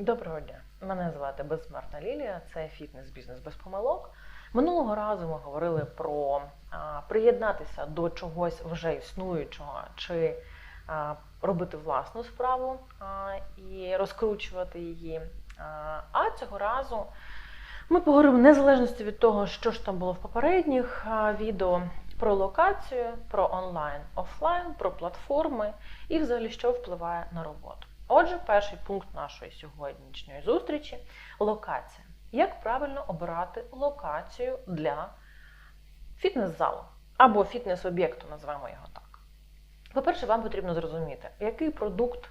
Доброго дня. Мене звати Безсмертна Лілія, це фітнес-бізнес без помилок. Минулого разу ми говорили про а, приєднатися до чогось вже існуючого чи а, робити власну справу а, і розкручувати її. А, а цього разу ми поговоримо незалежності від того, що ж там було в попередніх а, відео про локацію, про онлайн, офлайн, про платформи і взагалі що впливає на роботу. Отже, перший пункт нашої сьогоднішньої зустрічі локація. Як правильно обирати локацію для фітнес-залу або фітнес-об'єкту, називаємо його так. По-перше, вам потрібно зрозуміти, який продукт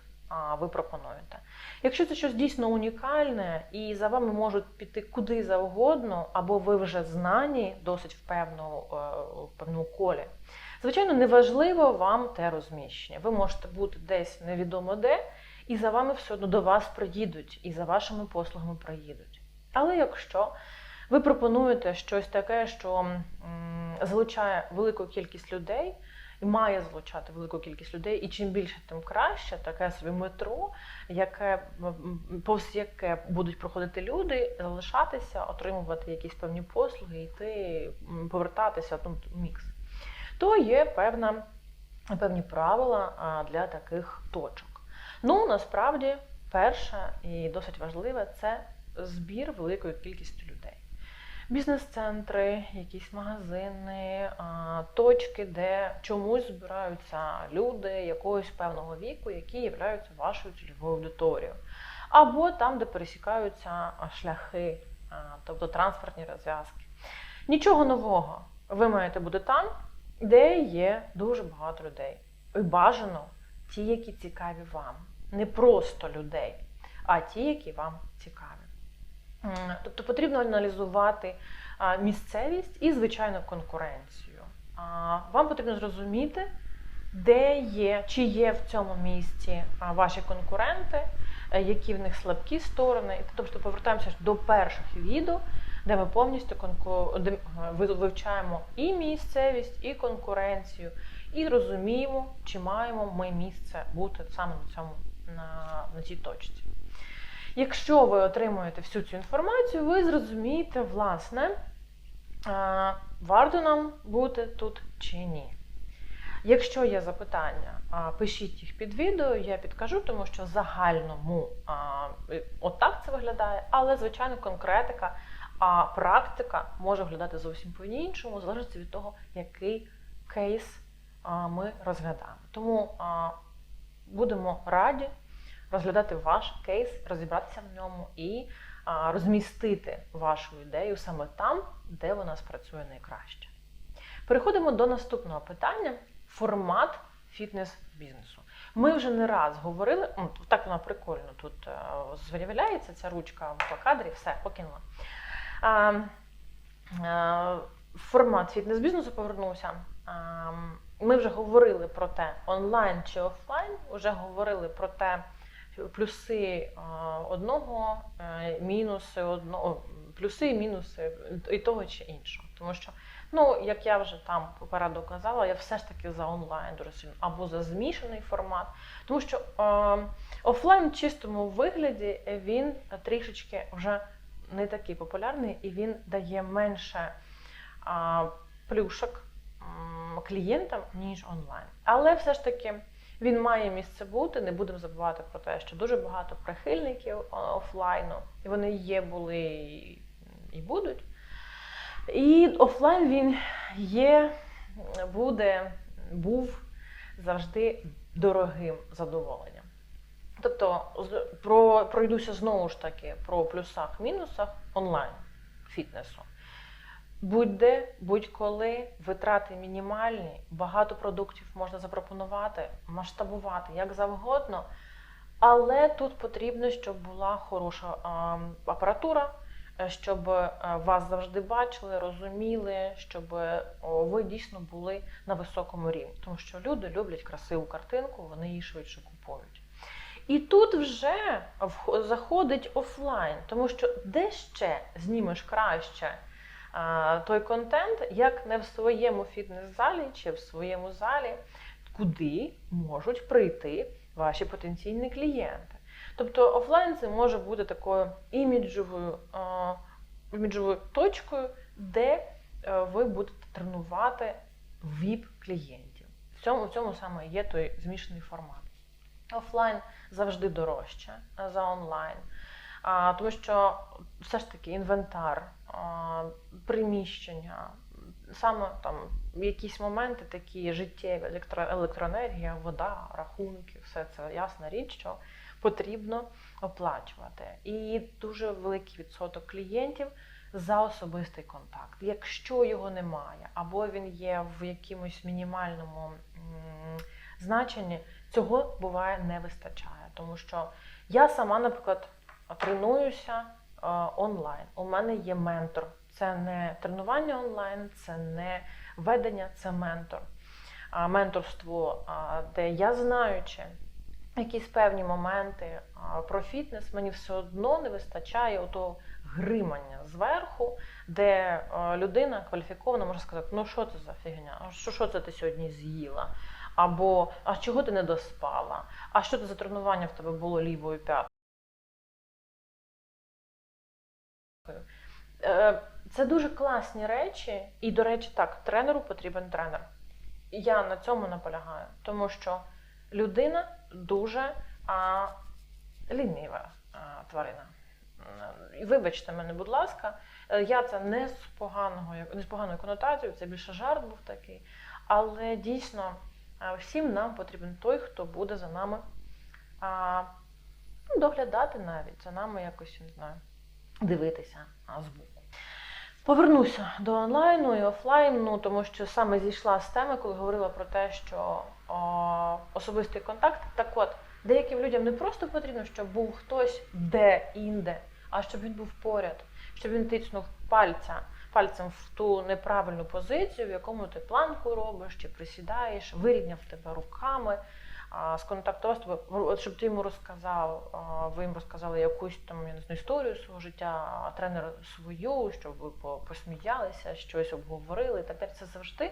ви пропонуєте. Якщо це щось дійсно унікальне і за вами можуть піти куди завгодно, або ви вже знані досить в певному, е, в певному колі, звичайно, неважливо вам те розміщення. Ви можете бути десь невідомо де, і за вами все одно до вас приїдуть, і за вашими послугами приїдуть. Але якщо ви пропонуєте щось таке, що залучає велику кількість людей, і має залучати велику кількість людей, і чим більше, тим краще, таке собі метро, яке повз яке будуть проходити люди, залишатися, отримувати якісь певні послуги, йти, повертатися, ну, мікс, то є певна, певні правила для таких точок. Ну, насправді, перше і досить важливе це збір великої кількості людей. Бізнес-центри, якісь магазини, точки, де чомусь збираються люди якогось певного віку, які являються вашою цільовою аудиторією. Або там, де пересікаються шляхи, тобто транспортні розв'язки. Нічого нового. Ви маєте бути там, де є дуже багато людей. І бажано ті, які цікаві вам. Не просто людей, а ті, які вам цікаві. Тобто потрібно аналізувати місцевість і, звичайно, конкуренцію. Вам потрібно зрозуміти, де є, чи є в цьому місці ваші конкуренти, е, які в них слабкі сторони. І, Тобто повертаємося до перших відео, де ми повністю конку... де, е, вивчаємо і місцевість, і конкуренцію, і розуміємо, чи маємо ми місце бути саме на цьому на, на цій точці. Якщо ви отримуєте всю цю інформацію, ви зрозумієте, власне, варто нам бути тут чи ні. Якщо є запитання, пишіть їх під відео, я підкажу, тому що загальному отак це виглядає, але, звичайно, конкретика, а практика може виглядати зовсім по-іншому, залежить від того, який кейс ми розглядаємо. Тому будемо раді розглядати ваш кейс, розібратися в ньому і розмістити вашу ідею саме там, де вона спрацює найкраще. Переходимо до наступного питання: формат фітнес-бізнесу. Ми вже не раз говорили, так вона прикольно тут е, з'являється ця ручка в кадрі, все, покинула. Е, формат фітнес-бізнесу повернувся. Ми вже говорили про те, онлайн чи офлайн, вже говорили про те, плюси е, одного, е, мінуси одного, плюси і мінуси і того чи іншого. Тому що, ну, як я вже там попереду казала, я все ж таки за онлайн дуже сильно або за змішаний формат. Тому що е, офлайн в чистому вигляді він трішечки вже не такий популярний і він дає менше а, плюшок клієнтам, ніж онлайн. Але все ж таки він має місце бути. Не будемо забувати про те, що дуже багато прихильників офлайну, і вони є, були і- і будуть. І офлайн він є, буде, був завжди дорогим задоволенням. Тобто про, пройдуся знову ж таки про плюсах-мінусах онлайн фітнесу. Будь-де, будь-коли витрати мінімальні, багато продуктів можна запропонувати, масштабувати як завгодно. Але тут потрібно, щоб була хороша апаратура, е, щоб е, вас завжди бачили, розуміли, щоб е, ви дійсно були на високому рівні. Тому що люди люблять красиву картинку, вони її швидше купують. І тут вже заходить офлайн, тому що де ще знімеш краще той контент, як не в своєму фітнес-залі чи в своєму залі, куди можуть прийти ваші потенційні клієнти. Тобто офлайн це може бути такою іміджовою, іміджовою точкою, де е, ви будете тренувати ВІП-клієнтів. В цьому, в цьому саме є той змішаний формат. Офлайн завжди дорожче за онлайн. Тому що все ж таки інвентар, приміщення, саме там якісь моменти такі життєві, електро, електроенергія, вода, рахунки, все це ясна річ, що потрібно оплачувати. І дуже великий відсоток клієнтів за особистий контакт. Якщо його немає, або він є в якомусь мінімальному значенні, цього буває не вистачає. Тому що я сама, наприклад, тренуюся онлайн. У мене є ментор. Це не тренування онлайн, це не ведення, це ментор. Менторство, де я знаючи якісь певні моменти про фітнес, мені все одно не вистачає отого гримання зверху, де людина кваліфікована може сказати, ну що це за фігня, що, що це ти сьогодні з'їла? Або а чого ти не доспала? А що це за тренування в тебе було лівою п'ятою? Це дуже класні речі, і, до речі, так, тренеру потрібен тренер. Я на цьому наполягаю, тому що людина дуже а, лінива а, тварина. Вибачте мене, будь ласка, е, я це не з поганого, не з поганою конотацією, це більше жарт був такий. Але дійсно всім нам потрібен той, хто буде за нами а, ну, доглядати навіть, за нами якось не знаю, дивитися збоку. Повернуся до онлайну і офлайну, тому що саме зійшла з теми, коли говорила про те, що о, особистий контакт. Так от, деяким людям не просто потрібно, щоб був хтось де-інде, а щоб він був поряд, щоб він тицнув пальця, пальцем в ту неправильну позицію, в якому ти планку робиш чи присідаєш, вирівняв тебе руками, а, сконтактував з щоб ти йому розказав, ви їм розказали якусь там я не знаю, історію свого життя, а тренер свою, щоб ви по- посміялися, щось обговорили і так далі. Це завжди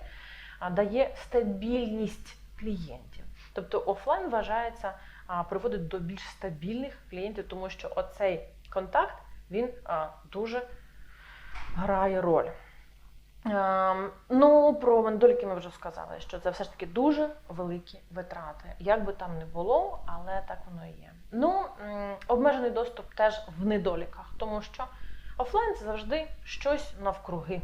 дає стабільність клієнтів. Тобто офлайн вважається приводить до більш стабільних клієнтів, тому що оцей контакт він дуже грає роль. Ем, ну, про мандоліки ми вже сказали, що це все ж таки дуже великі витрати. Як би там не було, але так воно і є. Ну, обмежений доступ теж в недоліках, тому що офлайн це завжди щось навкруги.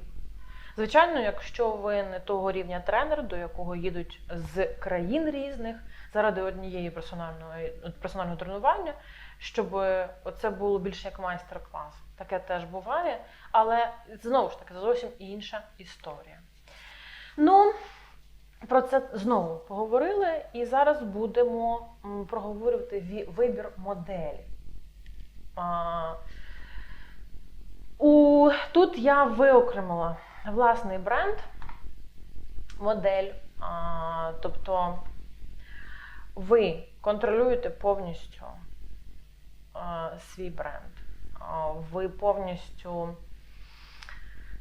Звичайно, якщо ви не того рівня тренер, до якого їдуть з країн різних заради однієї персональної персонального тренування, щоб це було більше як майстер-клас. Таке теж буває, але знову ж таки зовсім інша історія. Ну, про це знову поговорили, і зараз будемо проговорювати вибір моделі. А, у, тут я виокремила власний бренд, модель. А, тобто ви контролюєте повністю а, свій бренд. Ви повністю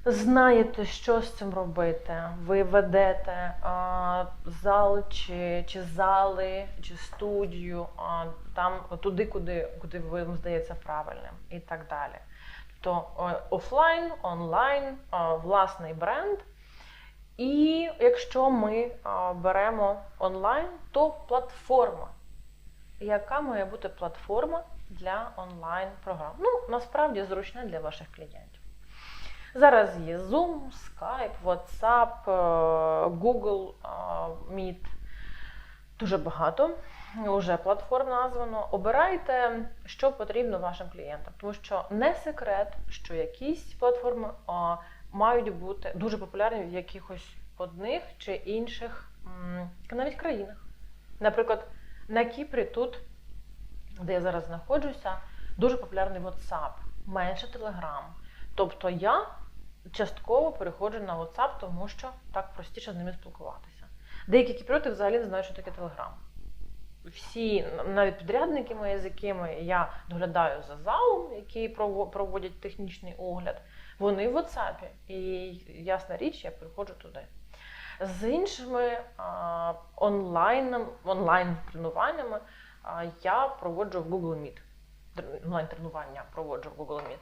знаєте, що з цим робити. Ви ведете а, зал чи, чи зали, чи студію а, там туди, куди, куди вам здається правильним, і так далі. Тобто е, офлайн, онлайн, а, власний бренд. І якщо ми беремо онлайн, то платформа. Яка має бути платформа для онлайн-програм? Ну, насправді зручна для ваших клієнтів. Зараз є Zoom, Skype, WhatsApp, е, Google Meet. Дуже багато. Уже платформ названо. Обирайте, що потрібно вашим клієнтам. Тому що не секрет, що якісь платформи мають бути дуже популярні в якихось одних чи інших навіть країнах. Наприклад, на Кіпрі, тут, де я зараз знаходжуся, дуже популярний WhatsApp, менше Telegram. Тобто я частково переходжу на WhatsApp, тому що так простіше з ними спілкуватися. Деякі кіпріоти взагалі не знають, що таке Telegram. Всі, навіть підрядники мої, з якими я доглядаю за залом, які проводять технічний огляд, вони в WhatsApp. І ясна річ, я приходжу туди. З іншими а, онлайн, онлайн тренуваннями а, я проводжу в Google Meet. Онлайн-тренування проводжу в Google Meet.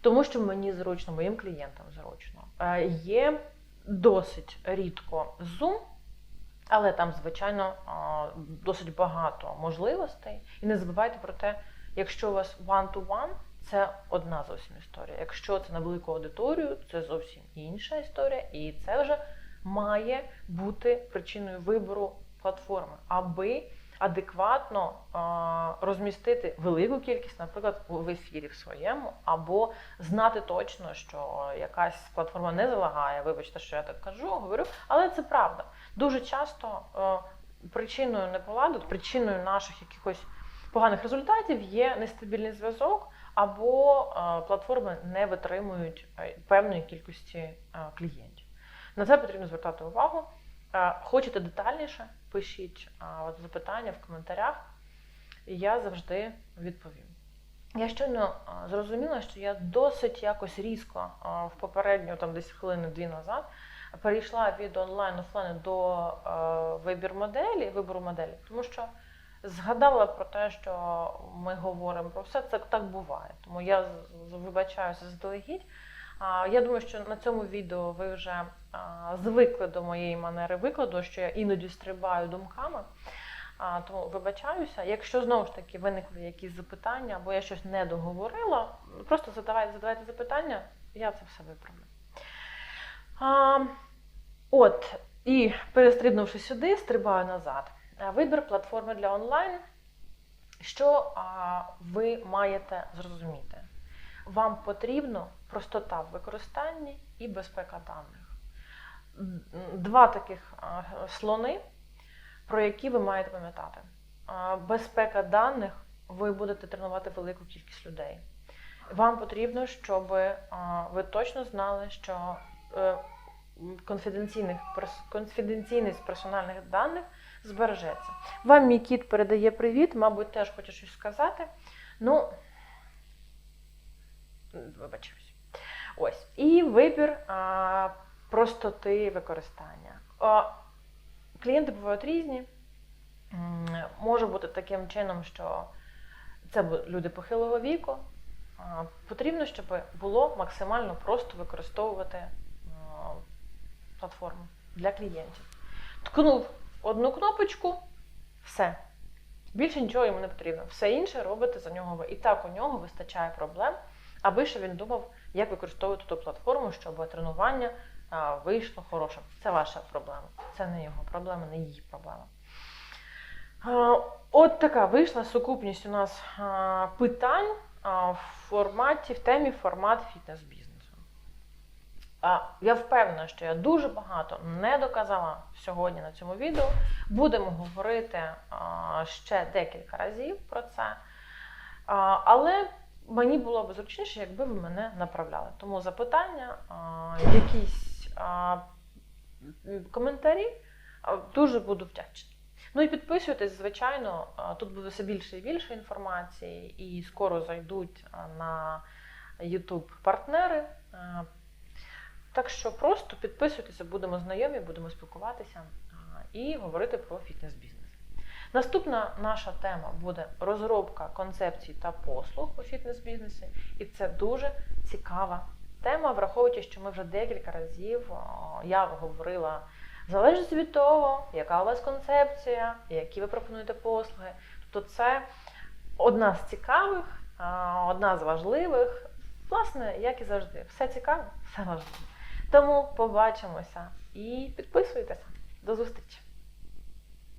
Тому що мені зручно, моїм клієнтам зручно. Е, Є досить рідко Zoom, але там, звичайно, а, досить багато можливостей. І не забувайте про те, якщо у вас one-to-one, це одна зовсім історія. Якщо це на велику аудиторію, це зовсім інша історія, і це вже має бути причиною вибору платформи, аби адекватно розмістити велику кількість, наприклад, в ефірі в своєму, або знати точно, що якась платформа не залагає. Вибачте, що я так кажу, говорю, але це правда. Дуже часто е, причиною неполаду, причиною наших якихось поганих результатів є нестабільний зв'язок, або е, платформи не витримують е, певної кількості е, клієнтів. На це потрібно звертати увагу. Хочете детальніше? Пишіть запитання в коментарях, і я завжди відповім. Я щойно зрозуміла, що я досить якось різко в попередню, там десь хвилини дві назад, перейшла від онлайн офлайн до вибір моделі, вибору моделі, тому що згадала про те, що ми говоримо про все, це так буває. Тому я вибачаюся заздалегідь. Я думаю, що на цьому відео ви вже звикли до моєї манери викладу, що я іноді стрибаю думками. Тому вибачаюся. Якщо знову ж таки виникли якісь запитання, або я щось не договорила, просто задавайте, задавайте запитання, я це все виправлю. От, і перестрибнувши сюди, стрибаю назад. А, Вибір платформи для онлайн. Що а, ви маєте зрозуміти? Вам потрібно простота в використанні і безпека даних. Два таких а, слони, про які ви маєте пам'ятати. Безпека даних ви будете тренувати велику кількість людей. Вам потрібно, щоб а, ви точно знали, що е, конфіденційних, конфіденційність персональних даних збережеться. Вам мій кіт передає привіт, мабуть, теж хоче щось сказати. Ну, вибачусь. Ось. І вибір а, простоти використання. А, клієнти бувають різні. Може бути таким чином, що це люди похилого віку. Потрібно, щоб було максимально просто використовувати платформу для клієнтів. Ткнув одну кнопочку, все. Більше нічого йому не потрібно. Все інше робите за нього ви. І так у нього вистачає проблем, аби ще він думав, як використовувати ту платформу, щоб тренування вийшло хорошим. Це ваша проблема. Це не його проблема, не її проблема. От така вийшла сукупність у нас питань в форматі, в темі формат фітнес-бізнесу. Я впевнена, що я дуже багато не доказала сьогодні на цьому відео. Будемо говорити ще декілька разів про це. Але мені було б зручніше, якби ви мене направляли. Тому запитання, якісь коментарі, дуже буду вдячна. Ну і підписуйтесь, звичайно, тут буде все більше і більше інформації, і скоро зайдуть на YouTube партнери. Так що просто підписуйтеся, будемо знайомі, будемо спілкуватися і говорити про фітнес-бізнес. Наступна наша тема буде розробка концепцій та послуг у фітнес-бізнесі, і це дуже цікава тема, враховуючи, що ми вже декілька разів я говорила. Залежить від того, яка у вас концепція, які ви пропонуєте послуги. Тобто це одна з цікавих, одна з важливих. Власне, як і завжди, все цікаве, все важливо. Тому побачимося і підписуйтеся. До зустрічі!